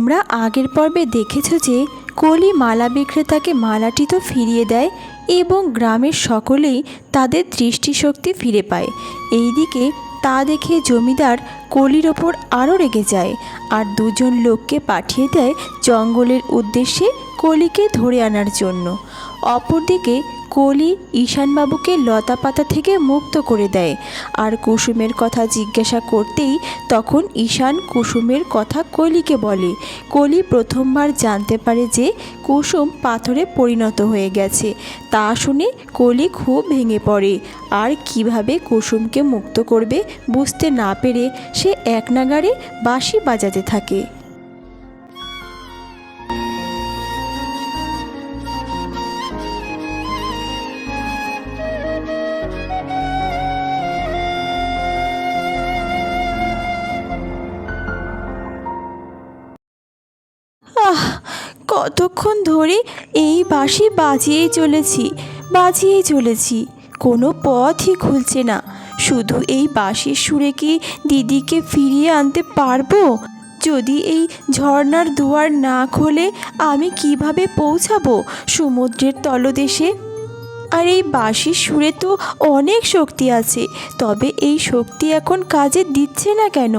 তোমরা আগের পর্বে দেখেছ যে কলি মালা বিক্রেতাকে মালাটি তো ফিরিয়ে দেয় এবং গ্রামের সকলেই তাদের দৃষ্টিশক্তি ফিরে পায়। এই দিকে তা দেখে জমিদার কলির ওপর আরও রেগে যায় আর দুজন লোককে পাঠিয়ে দেয় জঙ্গলের উদ্দেশ্যে কলিকে ধরে আনার জন্য। অপরদিকে কলি ঈশানবাবুকে লতা পাতা থেকে মুক্ত করে দেয়। আর কুসুমের কথা জিজ্ঞাসা করতেই তখন ঈশান কুসুমের কথা কলিকে বলে। কলি প্রথমবার জানতে পারে যে কুসুম পাথরে পরিণত হয়ে গেছে। তা শুনে কলি খুব ভেঙে পড়ে। আর কীভাবে কুসুমকে মুক্ত করবে বুঝতে না পেরে সে এক নাগারে বাঁশি বাজাতে থাকে। ধরে এই বাঁশি বাজিয়েই চলেছি বাজিয়েই চলেছি। কোনো পথই খুলছে না। শুধু এই বাঁশির সুরে কি দিদিকে ফিরিয়ে আনতে পারব? যদি এই ঝর্ণার দুয়ার না খোলে আমি কীভাবে পৌঁছাবো সমুদ্রের তলদেশে? আর এই বাঁশির সুরে তো অনেক শক্তি আছে, তবে এই শক্তি এখন কাজে দিচ্ছে না কেন?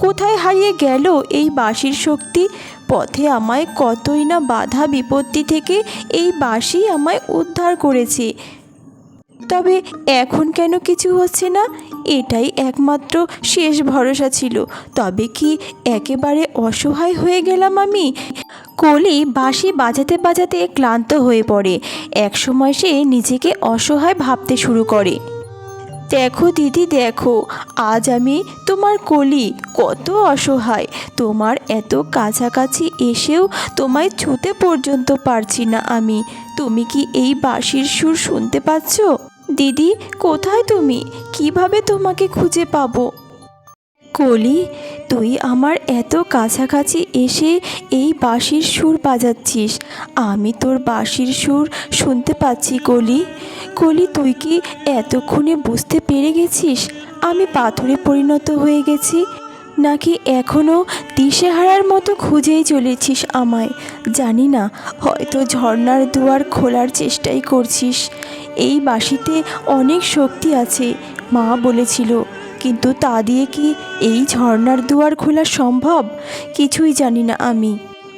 কোথায় হারিয়ে গেল এই বাঁশির শক্তি? পথে আমায় কতই না বাধা বিপত্তি থেকে এই বাঁশি আমায় উদ্ধার করেছে। তবে এখন কেন কিছু হচ্ছে না? এটাই একমাত্র শেষ ভরসা ছিল। তবে কি একেবারে অসহায় হয়ে গেলাম আমি? কলি বাঁশি বাজাতে বাজাতে ক্লান্ত হয়ে পড়ে। একসময় সে নিজেকে অসহায় ভাবতে শুরু করে। দেখো দিদি, দেখো। আজ আমি তোমার কলি, কত অসহায়। তোমার এত কাছাকাছি এসেও তোমায় ছুতে পর্যন্ত পারছি না আমি। তুমি কি এই বাঁশির সুর শুনতে পাচ্ছ? দিদি, কোথায় তুমি? কীভাবে তোমাকে খুঁজে পাবো? কলি, তুই আমার এত কাছাকাছি এসে এই বাঁশির সুর বাজাচ্ছিস। আমি তোর বাঁশির সুর শুনতে পাচ্ছি কলি। কলি, তুই কি এতক্ষণে বুঝতে পেরে গেছিস আমি পাথরে পরিণত হয়ে গেছি? নাকি এখনও দিশেহারার মতো খুঁজেই চলেছিস আমায়? জানি না, হয়তো ঝর্ণার দুয়ার খোলার চেষ্টাই করছিস। এই বাঁশিতে অনেক শক্তি আছে, মা বলেছিল। কিন্তু তা দিয়ে কি এই ঝর্ণার দুয়ার খোলা সম্ভব? কিছুই জানি না আমি।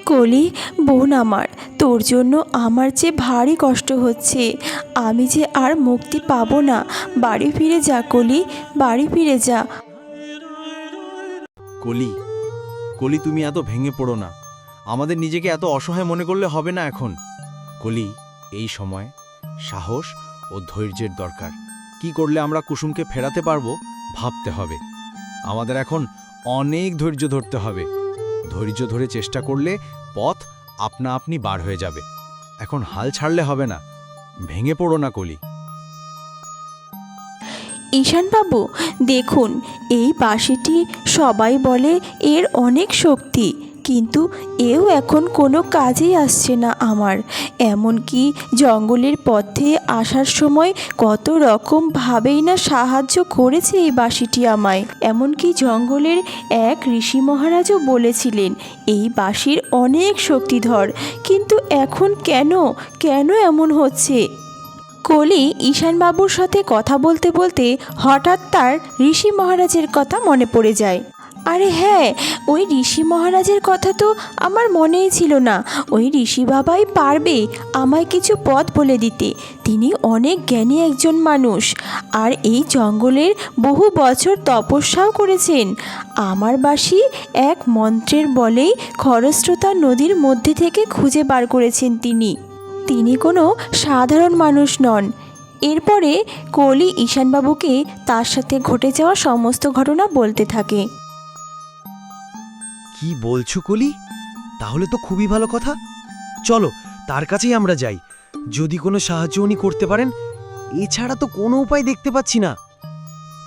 কলি, বোন আমার, তোর জন্য আমার যে ভারী কষ্ট হচ্ছে, আমি যে আর মুক্তি পাবো না। বাড়ি ফিরে যা কলি, বাড়ি ফিরে যা। কলি কলি তুমি এত ভেঙে পড়ো না। আমাদের নিজেকে এত অসহায় মনে করলে হবে না এখন। কলি, এই সময় সাহস ও ধৈর্যের দরকার। কি করলে আমরা কুসুমকে ফেরাতে পারব, ভাবতে হবে। আমাদের এখন অনেক ধৈর্য ধরতে হবে। ধৈর্য ধরে চেষ্টা করলে পথ আপনা আপনি বার হয়ে যাবে। এখন হাল ছাড়লে হবে না। ভেঙে পড়ো না কলি। ঈশানবাবু, দেখুন, এই বাঁশিটি সবাই বলে এর অনেক শক্তি। কিন্তু এও এখন কোনো কাজেই আসছে না আমার। এমনকি জঙ্গলের পথে আসার সময় কত রকম ভাবেই না সাহায্য করেছে এই বাঁশিটি আমায়। এমনকি জঙ্গলের এক ঋষি মহারাজও বলেছিলেন, এই বাঁশির অনেক শক্তিধর, কিন্তু এখন কেন? কেন এমন হচ্ছে? কলি ঈশানবাবুর সাথে কথা বলতে বলতে হঠাৎ তার ঋষি মহারাজের কথা মনে পড়ে যায়। আরে হ্যাঁ ওই ঋষি মহারাজের কথা তো আমার মনেই ছিল না। ওই ঋষি বাবাই পারবে আমায় কিছু পথ বলে দিতে। তিনি অনেক জ্ঞানী একজন মানুষ। আর এই জঙ্গলের বহু বছর তপস্যাও করেছেন। আমার বাসি এক মন্ত্রের বলেই খরস্রোতা নদীর মধ্যে থেকে খুঁজে বার করেছেন তিনি। তিনি কোনো সাধারণ মানুষ নন। এরপরে কলি ঈশানবাবুকে তার সাথে ঘটে যাওয়া সমস্ত ঘটনা বলতে থাকে। কি বলছো কলি? তাহলে তো খুবই ভালো কথা। চলো, তার কাছেই আমরা যাই। যদি কোনো সাহায্য উনি করতে পারেন, এছাড়া তো কোনো উপায় দেখতে পাচ্ছি না।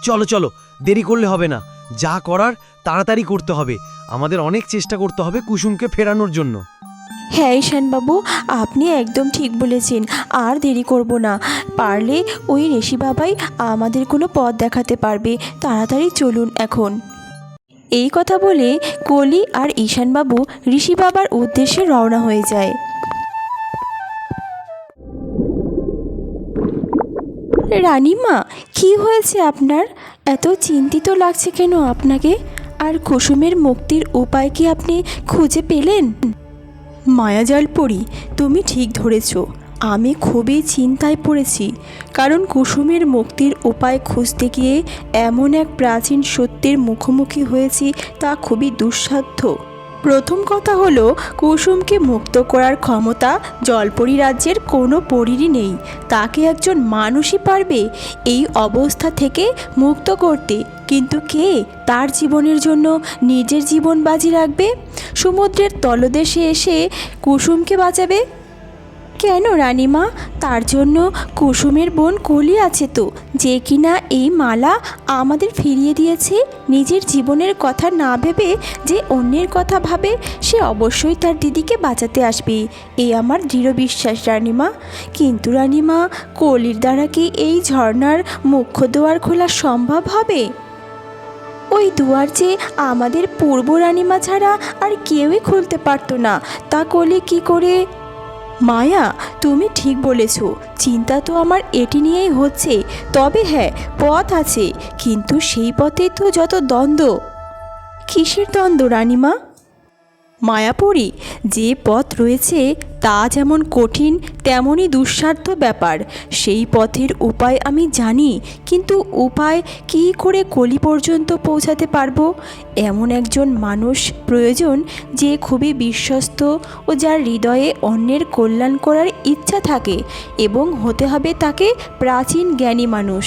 চলো চলো, দেরি করলে হবে না। যা করার, তাড়াতাড়ি করতে হবে। আমাদের অনেক চেষ্টা করতে হবে কুসুমকে ফেরানোর জন্য। হ্যাঁ ঈশানবাবু আপনি একদম ঠিক বলেছেন। আর দেরি করব না। পারলে ওই ঋষি বাবাই আমাদের কোনো পথ দেখাতে পারবে। তাড়াতাড়ি চলুন এখন। এই কথা বলে কলি আর ঈশানবাবু ঋষি বাবার উদ্দেশ্যে রওনা হয়ে যায়। রানীমা, কি হয়েছে আপনার? এত চিন্তিত লাগছে কেন আপনাকে? আর কুসুমের মুক্তির উপায় কি আপনি খুঁজে পেলেন? মায়াজাল পড়ি, তুমি ঠিক ধরেছ। আমি খুবই চিন্তায় পড়েছি, কারণ কুসুমের মুক্তির উপায় খুঁজতে গিয়ে এমন এক প্রাচীন সত্যের মুখোমুখি হয়েছি তা খুবই দুঃসাধ্য। প্রথম কথা হলো, কুসুমকে মুক্ত করার ক্ষমতা জলপরি রাজ্যের কোনো পরীরই নেই। তাকে একজন মানুষই পারবে এই অবস্থা থেকে মুক্ত করতে। কিন্তু কে তার জীবনের জন্য নিজের জীবন বাজি রাখবে? সমুদ্রের তলদেশে এসে কুসুমকে বাঁচাবে? কেন রানীমা? তার জন্য কুসুমের বোন কলি আছে তো, যে কিনা এই মালা আমাদের ফিরিয়ে দিয়েছে। নিজের জীবনের কথা না ভেবে যে অন্যের কথা ভাবে, সে অবশ্যই তার দিদিকে বাঁচাতে আসবে। এই আমার দৃঢ় বিশ্বাস রানীমা। কিন্তু রানীমা, কলির দ্বারা কি এই ঝর্ণার মুখ্য দুয়ার খোলা সম্ভব হবে? ওই দুয়ার যে আমাদের পূর্ব রানীমা ছাড়া আর কেউই খুলতে পারতো না, তা কলি কি করে মায়া, তুমি ঠিক বলেছ। চিন্তা তো আমার এটি নিয়েই হচ্ছে। তবে হ্যাঁ পথ আছে, কিন্তু সেই পথে তো যত দ্বন্দ্ব। কিসের দ্বন্দ্ব, রানিমা? মায়াপুরী, যে পথ রয়েছে তা যেমন কঠিন, তেমনই দুঃসাধ্য ব্যাপার। সেই পথের উপায় আমি জানি, কিন্তু উপায় কী করে কলি পর্যন্ত পৌঁছাতে পারব? এমন একজন মানুষ প্রয়োজন যে খুবই বিশ্বস্ত ও যার হৃদয়ে অন্যের কল্যাণ করার ইচ্ছা থাকে এবং হতে হবে তাকে প্রাচীন জ্ঞানী মানুষ।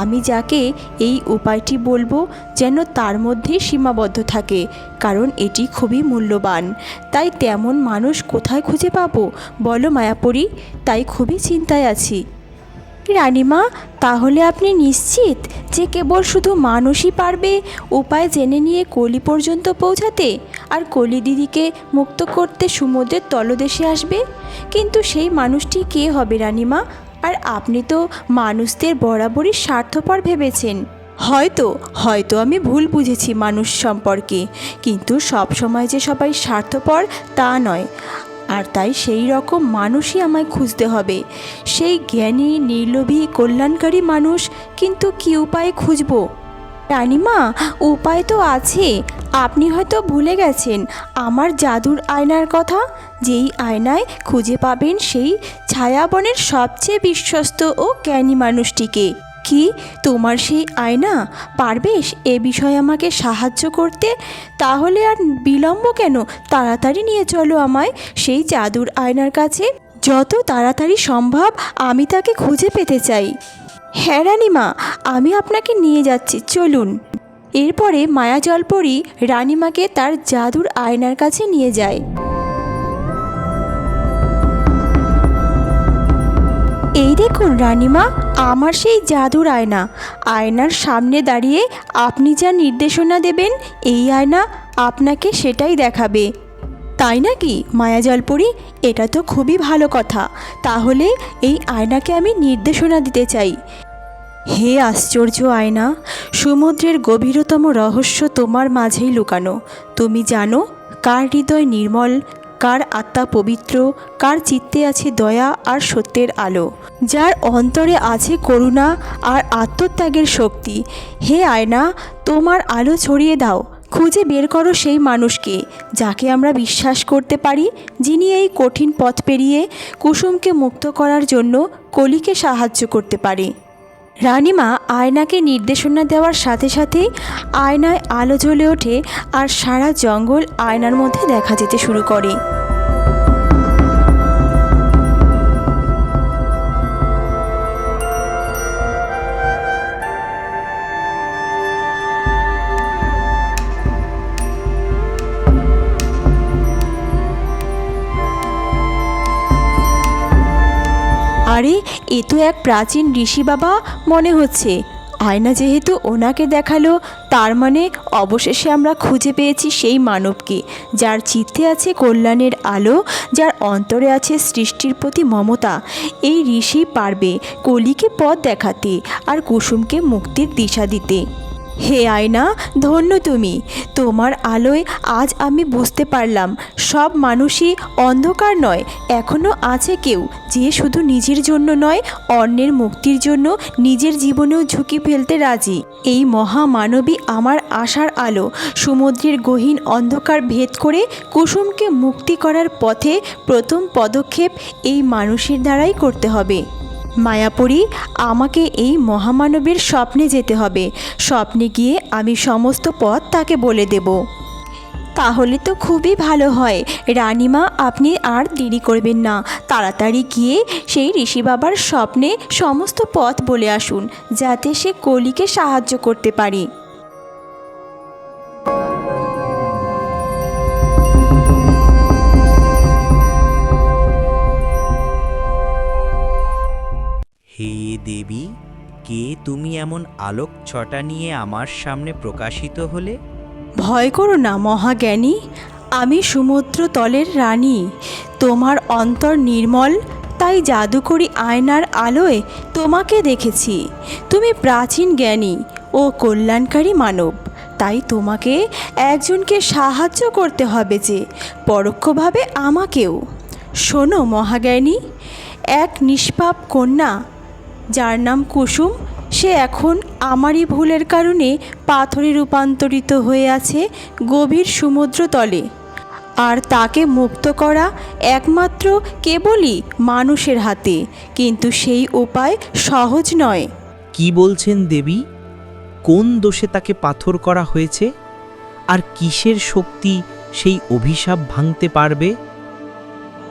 আমি যাকে এই উপায়টি বলব যেন তার মধ্যে সীমাবদ্ধ থাকে, কারণ এটি খুবই মূল্যবান। তাই তেমন মানুষ কোথায় খুঁজে পাবো? বলো মায়াপুরী, তাই খুবই চিন্তায় আছি। রানীমা, তাহলে আপনি নিশ্চিত যে কেবল শুধু মানুষই পারবে উপায় জেনে নিয়ে কলি পর্যন্ত পৌঁছাতে? আর কলি দিদিকে মুক্ত করতে সমুদ্রের তলদেশে আসবে? কিন্তু সেই মানুষটি কে হবে রানীমা? আর আপনি তো মানুষদের বরাবরই স্বার্থপর ভেবেছেন। হয়তো হয়তো আমি ভুল বুঝেছি মানুষ সম্পর্কে, কিন্তু সব সময় যে সবাই স্বার্থপর তা নয়। আর তাই সেই রকম মানুষই আমায় খুঁজতে হবে। সেই জ্ঞানী, নির্লোভী, কল্যাণকারী মানুষ কিন্তু কী উপায়ে খুঁজবো? রানিমা, উপায় তো আছে। আপনি হয়তো ভুলে গেছেন, আমার জাদুর আয়নার কথা। যেই আয়নায় খুঁজে পাবেন সেই ছায়াবনের সবচেয়ে বিশ্বস্ত ও জ্ঞানী মানুষটিকে। কি? তোমার সেই আয়না? পারবেশ, এ বিষয়ে আমাকে সাহায্য করতে? তাহলে আর বিলম্ব কেন? তাড়াতাড়ি নিয়ে চলো আমায়। সেই জাদুর আয়নার কাছে যত তাড়াতাড়ি সম্ভব আমি তাকে খুঁজে পেতে চাই। হ্যাঁ রানিমা, আমি আপনাকে নিয়ে যাচ্ছি, চলুন। এরপরে মায়া জলপরি রানিমাকে তার জাদুর আয়নার কাছে নিয়ে যায়। এই দেখুন রানিমা, আমার সেই জাদুর আয়না। আয়নার সামনে দাঁড়িয়ে আপনি যা নির্দেশনা দেবেন, এই আয়না আপনাকে সেটাই দেখাবে। তাই নাকি মায়াজলপুরি এটা তো খুবই ভালো কথা। তাহলে এই আয়নাকে আমি নির্দেশনা দিতে চাই। হে আশ্চর্য আয়না, সমুদ্রের গভীরতম রহস্য তোমার মাঝেই লুকানো। তুমি জানো, কার হৃদয় নির্মল কার আত্মা পবিত্র, কার চিত্তে আছে দয়া আর সত্যের আলো, যার অন্তরে আছে করুণা আর আত্মত্যাগের শক্তি। হে আয়না, তোমার আলো ছড়িয়ে দাও, খুঁজে বের করো সেই মানুষকে, যাকে আমরা বিশ্বাস করতে পারি, যিনি এই কঠিন পথ পেরিয়ে কুসুমকে মুক্ত করার জন্য কলিকে সাহায্য করতে পারে। রানিমা আয়নাকে নির্দেশনা দেওয়ার সাথে সাথেই আয়নায় আলো জ্বলে ওঠে আর সারা জঙ্গল আয়নার মধ্যে দেখা যেতে শুরু করে। আরে এ তো এক প্রাচীন ঋষি বাবা মনে হচ্ছে। আয়না যেহেতু ওনাকে দেখাল, তার মানে অবশেষে আমরা খুঁজে পেয়েছি সেই মানবকে, যার চিত্তে আছে কল্যাণের আলো, যার অন্তরে আছে সৃষ্টির প্রতি মমতা। এই ঋষি পারবে কলিকে পথ দেখাতে আর কুসুমকে মুক্তির দিশা দিতে। হে আয়না, ধন্য তুমি। তোমার আলোয় আজ আমি বুঝতে পারলাম, সব মানুষই অন্ধকার নয় এখনও আছে কেউ যে শুধু নিজের জন্য নয়, অন্যের মুক্তির জন্য নিজের জীবনেও ঝুঁকি ফেলতে রাজি। এই মহামানবী আমার আশার আলো, সমুদ্রের গহীন অন্ধকার ভেদ করে কুসুমকে মুক্তি করার পথে প্রথম পদক্ষেপ এই মানুষের দ্বারাই করতে হবে। মায়াপুরী, আমাকে এই মহামানবের স্বপ্নে যেতে হবে। স্বপ্নে গিয়ে আমি সমস্ত পথ তাকে বলে দেব। তাহলে তো খুবই ভালো হয়। রানীমা, আপনি আর দেরি করবেন না। তাড়াতাড়ি গিয়ে সেই ঋষি বাবার স্বপ্নে সমস্ত পথ বলে আসুন, যাতে সে কলিকে সাহায্য করতে পারে। দেবী, কে তুমি এমন আলোক ছটা নিয়ে আমার সামনে প্রকাশিত হলে? ভয় করো না, মহাজ্ঞানী। আমি সমুদ্র তলের রানী। তোমার অন্তর নির্মল, তাই জাদুকরি আয়নার আলোয় তোমাকে দেখেছি। তুমি প্রাচীন জ্ঞানী ও কল্যাণকারী মানব, তাই তোমাকে একজনকে সাহায্য করতে হবে যে পরোক্ষভাবে আমাকেও। শোনো, মহাজ্ঞানী, এক নিষ্পাপ কন্যা যার নাম কুসুম সে এখন আমারই ভুলের কারণে পাথরে রূপান্তরিত হয়ে আছে গভীর সমুদ্র তলে। আর তাকে মুক্ত করা একমাত্র কেবলই মানুষের হাতে কিন্তু সেই উপায় সহজ নয়। কি বলছেন দেবী? কোন দোষে তাকে পাথর করা হয়েছে? আর কিসের শক্তি সেই অভিশাপ ভাঙতে পারবে?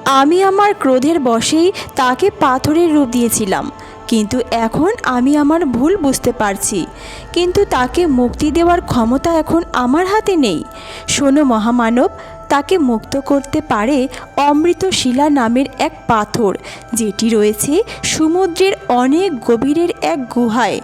আমি আমার ক্রোধের বশেই তাকে পাথরের রূপ দিয়েছিলাম। কিন্তু এখন আমি আমার ভুল বুঝতে পারছি। কিন্তু তাকে মুক্তি দেওয়ার ক্ষমতা এখন আমার হাতে নেই। শোনো মহামানব, তাকে মুক্ত করতে পারে অমৃত শিলা নামের এক পাথর, যেটি রয়েছে সমুদ্রের অনেক গভীরের এক গুহায়।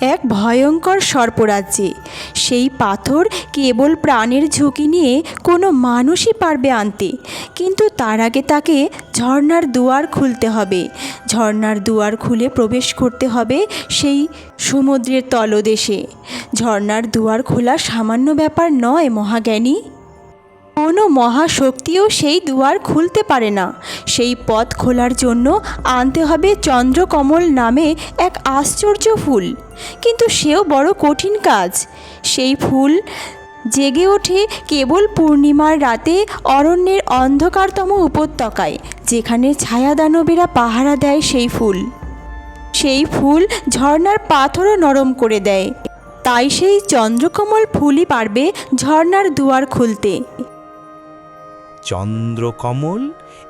এক ভয়ঙ্কর সর্পরাজ্যে। সেই পাথর কেবল প্রাণের ঝুঁকি নিয়ে কোনো মানুষই পারবে আনতে। কিন্তু তার আগে তাকে ঝর্নার দুয়ার খুলতে হবে। ঝর্ণার দুয়ার খুলে প্রবেশ করতে হবে সেই সমুদ্রের তলদেশে। ঝর্নার দুয়ার খোলা সামান্য ব্যাপার নয়, মহাজ্ঞানী। কোনো মহাশক্তিও সেই দুয়ার খুলতে পারে না। সেই পথ খোলার জন্য আনতে হবে চন্দ্রকমল নামে এক আশ্চর্য ফুল। কিন্তু সেও বড় কঠিন কাজ। সেই ফুল জেগে ওঠে কেবল পূর্ণিমার রাতে অরণ্যের অন্ধকারতম উপত্যকায়, যেখানে ছায়াদানবেরা পাহারা দেয় সেই ফুল। সেই ফুল ঝর্ণার পাথরও নরম করে দেয়। তাই সেই চন্দ্রকমল ফুলই পারবে ঝর্ণার দুয়ার খুলতে। চন্দ্রকমল,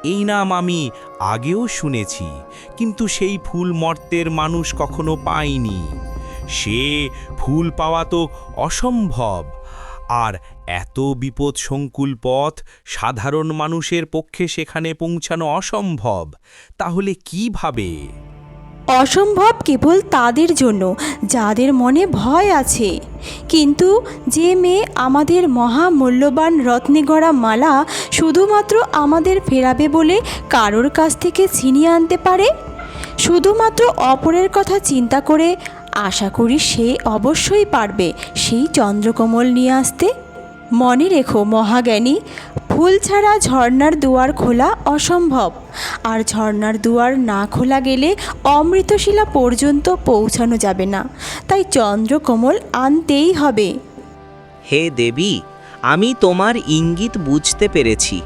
এই নাম আমি আগেও শুনেছি, কিন্তু সেই ফুল মর্তের মানুষ কখনো পায়নি সে ফুল পাওয়া তো অসম্ভব, আর এত বিপদ সংকুল পথ সাধারণ মানুষের পক্ষে সেখানে পৌঁছানো অসম্ভব, তাহলে কীভাবে অসম্ভব কেবল তাদের জন্য, যাদের মনে ভয় আছে। কিন্তু যে মেয়ে আমাদের মহামূল্যবান রত্নে গড়া মালা শুধুমাত্র আমাদের ফেরাবে বলে কারোর কাছ থেকে ছিনিয়ে আনতে পারে? শুধুমাত্র অপরের কথা চিন্তা করে আশা করি সে অবশ্যই পারবে সেই চন্দ্রকমল নিয়ে আসতে। মনে রেখো মহাজ্ঞানী ফুল ছাড়া ঝর্ণার দুয়ার খোলা অসম্ভব। আর ঝর্নার দুয়ার না খোলা গেলে অমৃতশিলা পর্যন্ত পৌঁছানো যাবে না। তাই চন্দ্রকমল আনতেই হবে। হে দেবী, আমি তোমার ইঙ্গিত বুঝতে পেরেছি।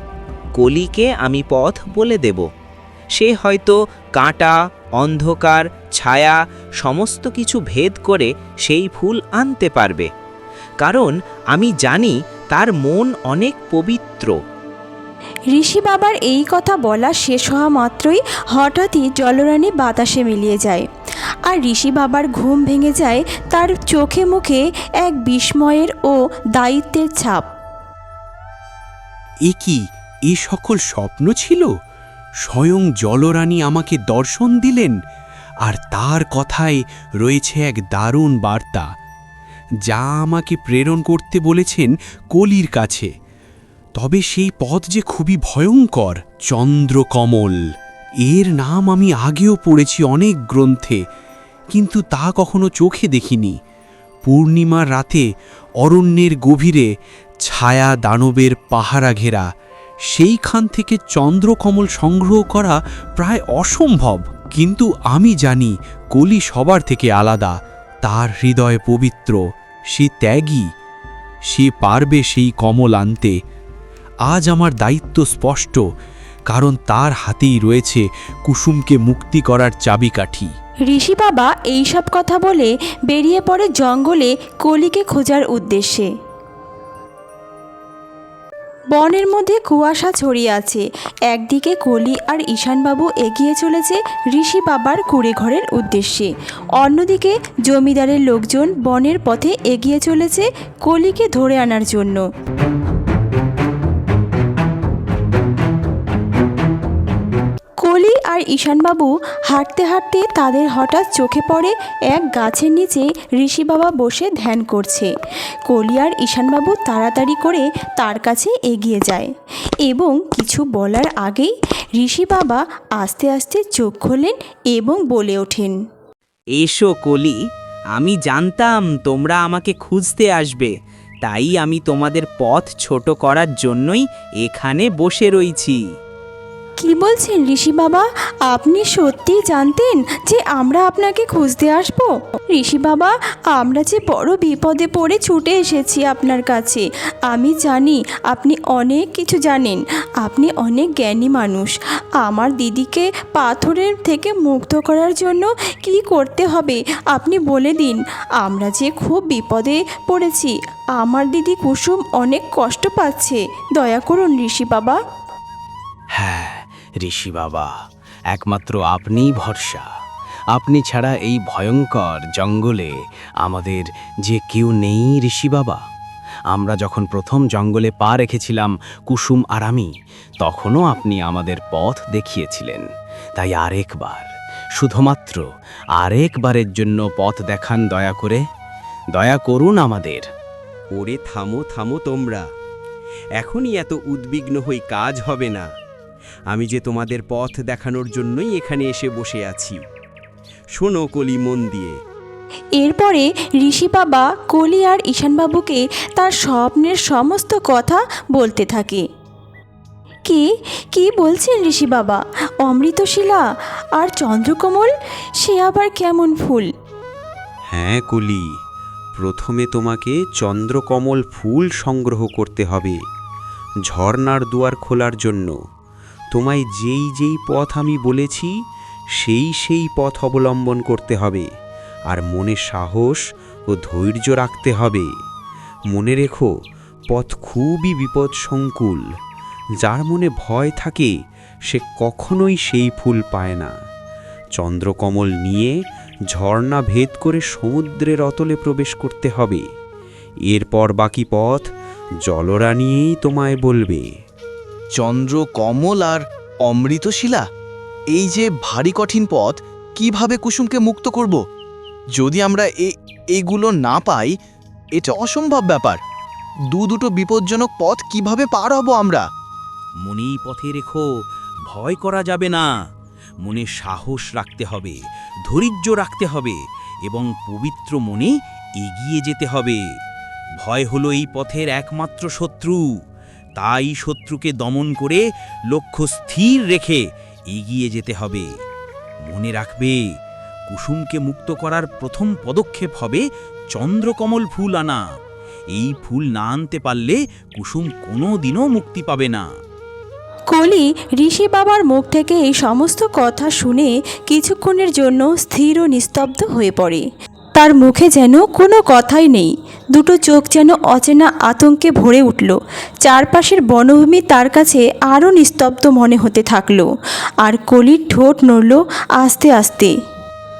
কলিকে আমি পথ বলে দেব। সে হয়তো কাঁটা, অন্ধকার, ছায়া, সমস্ত কিছু ভেদ করে সেই ফুল আনতে পারবে। কারণ আমি জানি তার মন অনেক পবিত্র। ঋষি বাবার এই কথা বলা শেষ হওয়া মাত্রই হঠাৎই জলরানি বাতাসে মিলিয়ে যায়। আর ঋষি বাবার ঘুম ভেঙে যায় তার চোখে মুখে এক বিস্ময়ের ও দায়িত্বের ছাপ। এ কি? এ সকল স্বপ্ন ছিল? স্বয়ং জলরানী আমাকে দর্শন দিলেন আর তার কথায় রয়েছে এক দারুণ বার্তা। যা আমাকে প্রেরণ করতে বলেছেন কলির কাছে। তবে সেই পথ যে খুবই ভয়ঙ্কর, চন্দ্রকমল। এর নাম আমি আগেও পড়েছি অনেক গ্রন্থে, কিন্তু তা কখনো চোখে দেখিনি। পূর্ণিমার রাতে অরণ্যের গভীরে ছায়া দানবের পাহারা ঘেরা, সেইখান থেকে চন্দ্রকমল সংগ্রহ করা প্রায় অসম্ভব। কিন্তু আমি জানি কলি সবার থেকে আলাদা। তার হৃদয় পবিত্র, সে ত্যাগী, সে পারবে সেই কমল আনতে। আজ আমার দায়িত্ব স্পষ্ট, কারণ তার হাতেই রয়েছে কুসুমকে মুক্তি করার চাবিকাঠি। ঋষি বাবা এইসব কথা বলে বেরিয়ে পড়ে জঙ্গলে কলিকে খোঁজার উদ্দেশ্যে। বনের মধ্যে কুয়াশা ছড়িয়ে আছে। একদিকে কলি আর ঈশানবাবু এগিয়ে চলেছে ঋষি বাবার কুড়ে ঘরের উদ্দেশ্যে। অন্যদিকে জমিদারের লোকজন বনের পথে এগিয়ে চলেছে কলিকে ধরে আনার জন্য। আর ঈশানবাবু হাঁটতে হাঁটতে তাদের হঠাৎ চোখে পড়ে এক গাছের নিচে ঋষি বাবা বসে ধ্যান করছে। কলি আর ঈশানবাবু তাড়াতাড়ি করে তার কাছে এগিয়ে যায় এবং কিছু বলার আগেই ঋষি বাবা আস্তে আস্তে চোখ খোলেন এবং বলে ওঠেন, এসো কলি, আমি জানতাম তোমরা আমাকে খুঁজতে আসবে, তাই আমি তোমাদের পথ ছোট করার জন্যই এখানে বসে রইছি। কি বলছেন ঋষি বাবা? আপনি সত্যিই জানতেন যে আমরা আপনাকে খুঁজতে আসব? ঋষি বাবা, আমরা যে বড় বিপদে পড়ে ছুটে এসেছি আপনার কাছে, আমি জানি আপনি অনেক কিছু জানেন। আপনি অনেক জ্ঞানী মানুষ। আমার দিদিকে পাথরের থেকে মুক্ত করার জন্য কি করতে হবে, আপনি বলে দিন। আমরা যে খুব বিপদে পড়েছি, আমার দিদি কুসুম অনেক কষ্ট পাচ্ছে। দয়া করুন ঋষি বাবা। হ্যাঁ ঋষি বাবা, একমাত্র আপনিই ভরসা। আপনি ছাড়া এই ভয়ঙ্কর জঙ্গলে আমাদের যে কেউ নেই ঋষি বাবা। আমরা যখন প্রথম জঙ্গলে পা রেখেছিলাম কুসুম আর আমি, তখনও আপনি আমাদের পথ দেখিয়েছিলেন। তাই আরেকবার, শুধুমাত্র আরেকবারের জন্য পথ দেখান দয়া করে। দয়া করুন আমাদের। ওরে থামো থামো তোমরা। এখনই এত উদ্বিগ্ন হই কাজ হবে না। আমি যে তোমাদের পথ দেখানোর জন্যই এখানে এসে বসে আছি। শোনো কলি মন দিয়ে। এরপরে ঋষি বাবা কলি আর ঈশানবাবুকে তার স্বপ্নের সমস্ত কথা বলতে থাকে। কি? কি বলছেন ঋষি বাবা? অমৃতশিলা আর চন্দ্রকমল? সে আবার কেমন ফুল? হ্যাঁ কলি প্রথমে তোমাকে চন্দ্রকমল ফুল সংগ্রহ করতে হবে ঝর্নার দুয়ার খোলার জন্য। তোমায় যেই যেই পথ আমি বলেছি, সেই সেই পথ অবলম্বন করতে হবে। আর মনে সাহস ও ধৈর্য রাখতে হবে। মনে রেখো, পথ খুবই বিপদসংকুল। যার মনে ভয় থাকে, সে কখনোই সেই ফুল পায় না। চন্দ্রকমল নিয়ে ঝর্ণা ভেদ করে সমুদ্রের অতলে প্রবেশ করতে হবে। এরপর বাকি পথ জলরা নিয়েই তোমায় বলবে। চন্দ্র কমল আর অমৃতশিলা? এই যে ভারী কঠিন পথ, কীভাবে কুসুমকে মুক্ত করব? যদি আমরা এ, এগুলো না পাই, এটা অসম্ভব ব্যাপার। দু দুটো বিপজ্জনক পথ কীভাবে পার হব আমরা? মনেই পথে রেখো, ভয় করা যাবে না। মনে সাহস রাখতে হবে, ধৈর্য রাখতে হবে, এবং পবিত্র মনে এগিয়ে যেতে হবে। ভয় হলো এই পথের একমাত্র শত্রু। তাই শত্রুকে দমন করে লক্ষ্য স্থির রেখে এগিয়ে যেতে হবে। মনে রাখবে, কুসুমকে মুক্ত করার প্রথম পদক্ষেপ হবে চন্দ্রকমল ফুল আনা। এই ফুল না আনতে পারলে কুসুম কোনো দিনও মুক্তি পাবে না। কলি, ঋষি বাবার মুখ থেকে এই সমস্ত কথা শুনে কিছুক্ষণের জন্য স্থির ও নিস্তব্ধ হয়ে পড়ে। তার মুখে যেন কোনো কথাই নেই। দুটো চোখ যেন অচেনা আতঙ্কে ভরে উঠল। চারপাশের বনভূমি তার কাছে আরও নিস্তব্ধ মনে হতে থাকল। আর কলির ঠোঁট নড়ল আস্তে আস্তে।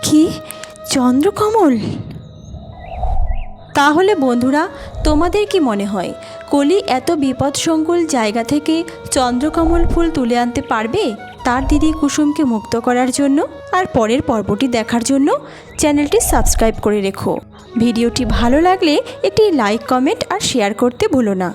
কি? চন্দ্রকমল? তাহলে বন্ধুরা তোমাদের কি মনে হয় কলি এত বিপদসংকুল জায়গা থেকে চন্দ্রকমল ফুল তুলে আনতে পারবে? তার দিদি কুসুমকে মুক্ত করার জন্য আর পরের পর্বটি দেখার জন্য চ্যানেলটি সাবস্ক্রাইব করে রেখো। ভিডিওটি ভালো লাগলে একটি লাইক, কমেন্ট আর শেয়ার করতে ভুলো না।